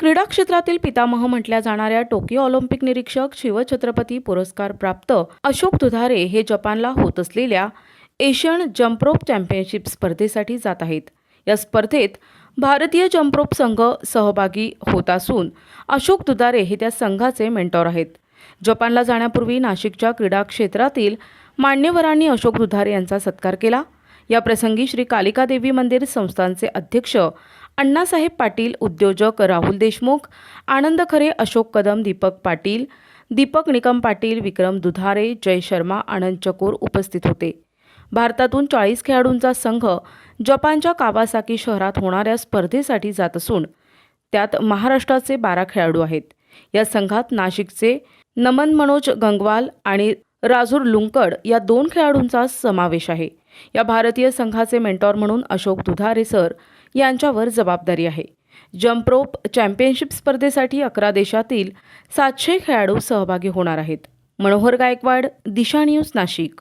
क्रीडा क्षेत्रातील पितामह म्हटल्या जाणाऱ्या टोकियो ऑलिम्पिक निरीक्षक शिवछत्रपती पुरस्कार प्राप्त अशोक दुधारे हे जपानला होत असलेल्या एशियन जम्प्रोप चॅम्पियनशिप स्पर्धेसाठी जात आहेत. या स्पर्धेत भारतीय जम्प्रोप संघ सहभागी होत असून अशोक दुधारे हे त्या संघाचे मेंटॉर आहेत. जपानला जाण्यापूर्वी नाशिकच्या क्रीडा क्षेत्रातील मान्यवरांनी अशोक दुधारे यांचा सत्कार केला. या प्रसंगी श्री कालिकादेवी मंदिर संस्थानचे अध्यक्ष अण्णासाहेब पाटील उद्योजक राहुल देशमुख आनंद खरे अशोक कदम दीपक पाटील दीपक निकम पाटील विक्रम दुधारे जय शर्मा आनंद चकोर उपस्थित होते. भारतातून चाळीस खेळाडूंचा संघ जपानच्या कावासाकी शहरात होणाऱ्या स्पर्धेसाठी जात असून त्यात महाराष्ट्राचे बारा खेळाडू आहेत. या संघात नाशिकचे नमन मनोज गंगवाल आणि राजूर लुंकड या दोन खेळाडूंचा समावेश आहे. या भारतीय संघाचे मेंटॉर म्हणून अशोक दुधारे सर यांच्यावर जबाबदारी आहे. जम्परोप चॅम्पियनशिप स्पर्धेसाठी अकरा देशातील सातशे खेळाडू सहभागी होणार आहेत. मनोहर गायकवाड दिशा न्यूज नाशिक.